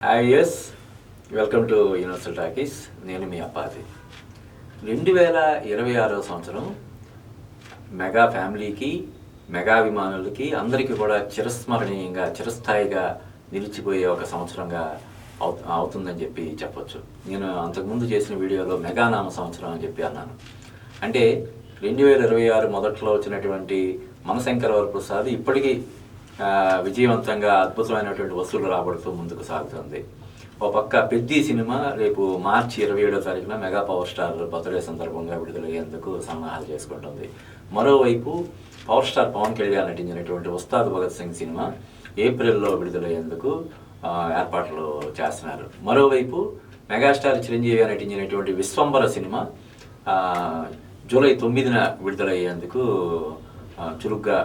Hi yes welcome to universal talkies నేను మీ అప్పాది రెండు వేల ఇరవై ఆరో సంవత్సరం మెగా ఫ్యామిలీకి మెగా అభిమానులకి అందరికీ కూడా చిరస్మరణీయంగా చిరస్థాయిగా నిలిచిపోయే ఒక సంవత్సరంగా అవు అవుతుందని చెప్పి చెప్పొచ్చు. నేను అంతకుముందు చేసిన వీడియోలో మెగా నామ సంవత్సరం అని చెప్పి అన్నాను. అంటే రెండు వేల ఇరవై ఆరు మొదట్లో వచ్చినటువంటి మనశంకర వరప్రసాద్ ఇప్పటికీ విజయవంతంగా అద్భుతమైనటువంటి వసూలు రాబడుతూ ముందుకు సాగుతుంది. ఓ పక్క పెద్ది సినిమా రేపు మార్చి ఇరవై ఏడో తారీఖున మెగా పవర్ స్టార్ బర్త్డే సందర్భంగా విడుదలయ్యేందుకు సన్నాహాలు చేసుకుంటుంది. మరోవైపు పవర్ స్టార్ పవన్ కళ్యాణ్ నటించినటువంటి ఉస్తాద్ భగత్ సింగ్ సినిమా ఏప్రిల్లో విడుదలయ్యేందుకు ఏర్పాట్లు చేస్తున్నారు. మరోవైపు మెగాస్టార్ చిరంజీవి నటించినటువంటి విశ్వంబర సినిమా జూలై తొమ్మిదిన విడుదలయ్యేందుకు చురుగ్గా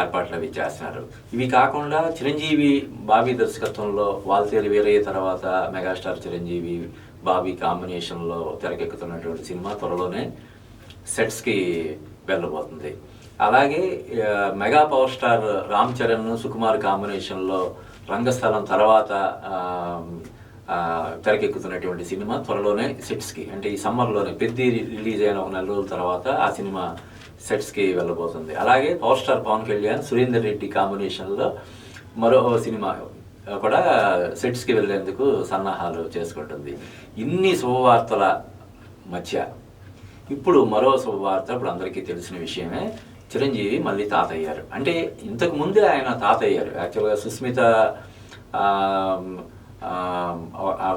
ఏర్పాట్లు అవి చేస్తున్నారు. ఇవి కాకుండా చిరంజీవి బాబీ దర్శకత్వంలో వాల్తేరి వేరయ్య తర్వాత మెగాస్టార్ చిరంజీవి బాబీ కాంబినేషన్లో తెరకెక్కుతున్నటువంటి సినిమా త్వరలోనే సెట్స్కి వెళ్ళబోతుంది. అలాగే mega power star Ram Charan Sukumar కాంబినేషన్లో రంగస్థలం తర్వాత తెరకెక్కుతున్నటువంటి సినిమా త్వరలోనే సెట్స్కి అంటే ఈ సమ్మర్లోనే పెద్ద రిలీజ్ అయిన ఒక నెల రోజుల తర్వాత ఆ సినిమా సెట్స్కి వెళ్ళబోతుంది. అలాగే పవర్ స్టార్ పవన్ కళ్యాణ్ సురేందర్ రెడ్డి కాంబినేషన్లో మరో సినిమా కూడా సెట్స్కి వెళ్ళేందుకు సన్నాహాలు చేసుకుంటుంది. ఇన్ని శుభవార్తల మధ్య. ఇప్పుడు మరో శుభవార్త ఇప్పుడు అందరికీ తెలిసిన విషయమే. చిరంజీవి మళ్ళీ తాత అయ్యారు అంటే ఇంతకు ముందే ఆయన తాత అయ్యారు యాక్చువల్గా సుస్మిత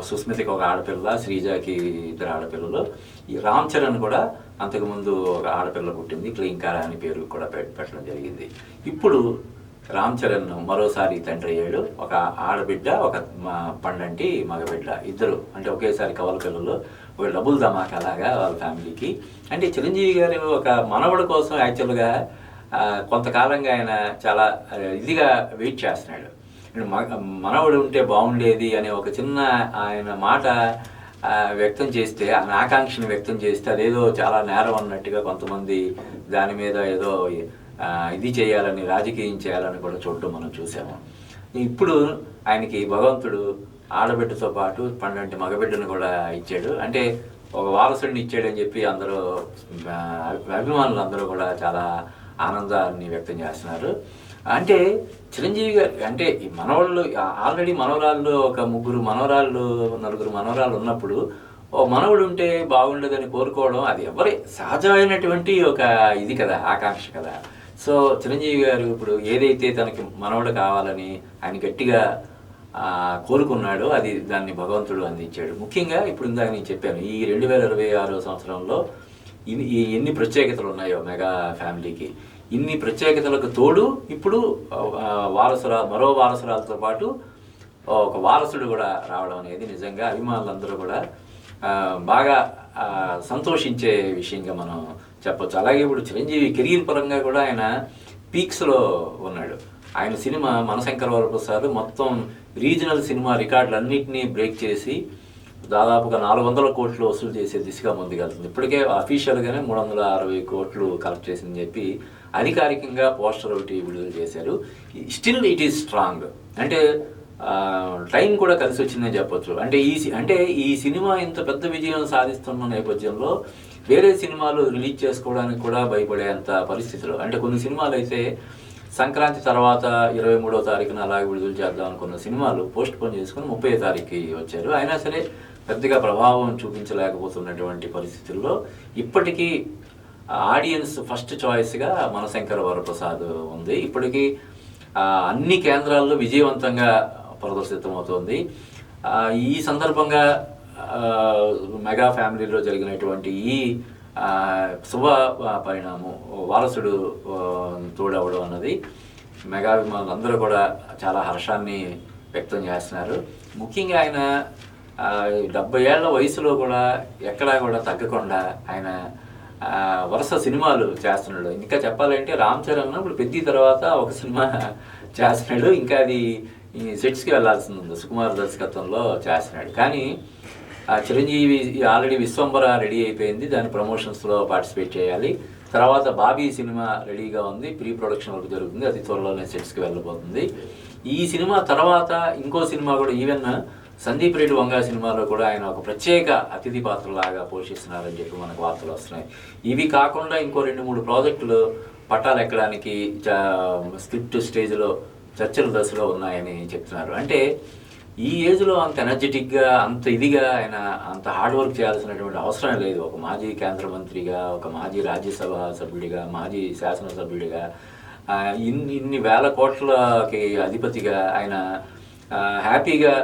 సుస్మితకి ఒక ఆడపిల్ల శ్రీజాకి ఇద్దరు ఆడపిల్లలు. ఈ రామ్ చరణ్ కూడా అంతకుముందు ఒక ఆడపిల్ల పుట్టింది క్లీంకార అని పేరు కూడా పెట్టడం జరిగింది. ఇప్పుడు రామ్ చరణ్ మరోసారి తండ్రి అయ్యాడు. ఒక ఆడబిడ్డ ఒక పండంటి మగబిడ్డ ఇద్దరు. అంటే ఒకేసారి కవల పిల్లలు ఒక డబుల్ ధమాకా లాగా వాళ్ళ ఫ్యామిలీకి. అంటే చిరంజీవి గారు ఒక మనవడు కోసం యాక్చువల్గా కొంతకాలంగా ఆయన చాలా ఇదిగా వెయిట్ చేస్తున్నాడు. మనవడు ఉంటే బాగుండేది అనే ఒక చిన్న ఆయన మాట వ్యక్తం చేస్తే ఆయన ఆకాంక్షను వ్యక్తం చేస్తే అదేదో చాలా నేరం అన్నట్టుగా కొంతమంది దాని మీద ఏదో ఇది చేయాలని రాజకీయం చేయాలని కూడా చూడటం మనం చూసాము. ఇప్పుడు ఆయనకి భగవంతుడు ఆడబిడ్డతో పాటు పన్నెండు మగబిడ్డను కూడా ఇచ్చాడు. అంటే ఒక వారసుడిని ఇచ్చాడని చెప్పి అందరూ అభిమానులు అందరూ కూడా చాలా ఆనందాన్ని వ్యక్తం చేస్తున్నారు. అంటే చిరంజీవి గారు అంటే ఈ మనవాళ్ళు ఆల్రెడీ మనవరాళ్ళు ఒక ముగ్గురు మనవరాళ్ళు నలుగురు మనవరాళ్ళు ఉన్నప్పుడు ఓ మనవడు ఉంటే బాగుండదని కోరుకోవడం అది ఎవరి సహజమైనటువంటి ఒక ఇది కదా ఆకాంక్ష కదా. సో చిరంజీవి గారు ఇప్పుడు ఏదైతే తనకి మనవడు కావాలని ఆయన గట్టిగా కోరుకున్నాడో అది దాన్ని భగవంతుడు అందించాడు. ముఖ్యంగా ఇప్పుడు ఇందాక నేను చెప్పాను ఈ రెండు వేల ఇరవై ఆరో సంవత్సరంలో ఇవి ఎన్ని ప్రత్యేకతలు ఉన్నాయో మెగా ఫ్యామిలీకి. ఇన్ని ప్రత్యేకతలకు తోడు ఇప్పుడు వారసురా మరో వారసురాలతో పాటు ఒక వారసుడు కూడా రావడం అనేది నిజంగా అభిమానులందరూ కూడా బాగా సంతోషించే విషయంగా మనం చెప్పొచ్చు. అలాగే ఇప్పుడు చిరంజీవి కెరీర్ పరంగా కూడా ఆయన పీక్స్లో ఉన్నాడు. ఆయన సినిమా మనశంకర వరప్రసాద్ మొత్తం రీజనల్ సినిమా రికార్డులన్నింటినీ బ్రేక్ చేసి దాదాపుగా నాలుగు వందల కోట్లు వసూలు చేసే దిశగా ముందుకెళ్తుంది. ఇప్పటికే అఫీషియల్గానే మూడు వందల అరవై కోట్లు కలెక్ట్ చేసిందని చెప్పి అధికారికంగా పోస్టర్ ఒకటి విడుదల చేశారు. స్టిల్ ఇట్ ఈస్ స్ట్రాంగ్ అంటే టైం కూడా కలిసి వచ్చిందని చెప్పొచ్చు. అంటే ఈ సి- అంటే ఈ సినిమా ఇంత పెద్ద విజయం సాధిస్తున్న నేపథ్యంలో వేరే సినిమాలు రిలీజ్ చేసుకోవడానికి కూడా భయపడేంత పరిస్థితులు. అంటే కొన్ని సినిమాలు అయితే సంక్రాంతి తర్వాత ఇరవై మూడో తారీఖున అలాగే విడుదల చేద్దాం అనుకున్న సినిమాలు పోస్ట్ పోన్ చేసుకుని ముప్పై తారీఖుకి వచ్చారు. అయినా సరే పెద్దగా ప్రభావం చూపించలేకపోతున్నటువంటి పరిస్థితుల్లో ఇప్పటికీ ఆడియన్స్ ఫస్ట్ చాయిస్గా మనశంకర వరప్రసాద్ ఉంది. ఇప్పటికీ అన్ని కేంద్రాల్లో విజయవంతంగా ప్రదర్శితమవుతోంది. ఈ సందర్భంగా మెగా ఫ్యామిలీలో జరిగినటువంటి ఈ శుభ పరిణామం వారసుడు తోడవడం అన్నది మెగా అభిమానులు కూడా చాలా హర్షాన్ని వ్యక్తం చేస్తున్నారు. ముఖ్యంగా ఆయన డెబ్బై ఏళ్ళ వయసులో కూడా ఎక్కడా కూడా తగ్గకుండా ఆయన వరుస సినిమాలు చేస్తున్నాడు. ఇంకా చెప్పాలంటే రామ్ చరణ్ ఇప్పుడు పెద్ద తర్వాత ఒక సినిమా చేస్తున్నాడు. ఇంకా అది ఈ సెట్స్కి వెళ్ళాల్సింది ఉంది. సుకుమార్ దర్శకత్వంలో చేస్తున్నాడు. కానీ ఆ చిరంజీవి ఆల్రెడీ విశ్వంబర రెడీ అయిపోయింది. దాని ప్రమోషన్స్లో పార్టిసిపేట్ చేయాలి. తర్వాత బాబీ సినిమా రెడీగా ఉంది. ప్రీ ప్రొడక్షన్ వరకు జరుగుతుంది. అది త్వరలోనే సెట్స్కి వెళ్ళబోతుంది. ఈ సినిమా తర్వాత ఇంకో సినిమా కూడా ఈవెన్ సందీప్ రెడ్డి వంగ సినిమాలో కూడా ఆయన ఒక ప్రత్యేక అతిథి పాత్రలాగా పోషిస్తున్నారని చెప్పి మనకు వార్తలు వస్తున్నాయి. ఇవి కాకుండా ఇంకో రెండు మూడు ప్రాజెక్టులు పట్టాలు ఎక్కడానికి స్క్రిప్ట్ స్టేజ్లో చర్చల దశలో ఉన్నాయని చెప్తున్నారు. అంటే ఈ ఏజ్లో అంత ఎనర్జెటిక్గా అంత ఇదిగా ఆయన అంత హార్డ్ వర్క్ చేయాల్సినటువంటి అవసరం లేదు. ఒక మాజీ కేంద్ర మంత్రిగా ఒక మాజీ రాజ్యసభ సభ్యుడిగా మాజీ శాసనసభ్యుడిగా ఇన్ని ఇన్ని వేల కోట్లకి అధిపతిగా ఆయన హ్యాపీగా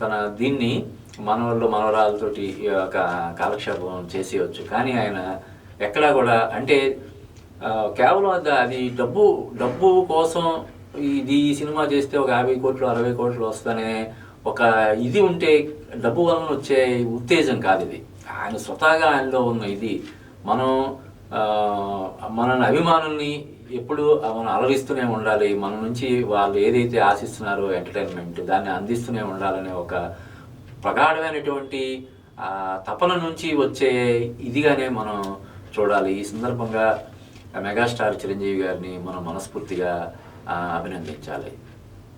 తన దీన్ని మనవాళ్ళు మనవరాలతోటి యొక్క కాలక్షేపం చేసేయచ్చు. కానీ ఆయన ఎక్కడా కూడా అంటే కేవలం అది- అది డబ్బు డబ్బు కోసం ఇది ఈ సినిమా చేస్తే ఒక యాభై కోట్లు అరవై కోట్లు వస్తానే ఒక ఇది ఉంటే డబ్బు వలన వచ్చే ఉత్తేజం కాదు ఇది. ఆయన స్వతహాగా ఆయనలో ఉన్న ఇది. మనం మన అభిమానుల్ని ఎప్పుడు మనం అలరిస్తూనే ఉండాలి. మన నుంచి వాళ్ళు ఏదైతే ఆశిస్తున్నారో ఎంటర్టైన్మెంట్ దాన్ని అందిస్తూనే ఉండాలనే ఒక ప్రగాఢమైనటువంటి తపన నుంచి వచ్చే ఇదిగానే మనం చూడాలి. ఈ సందర్భంగా మెగాస్టార్ చిరంజీవి గారిని మనం మనస్ఫూర్తిగా అభినందించాలి.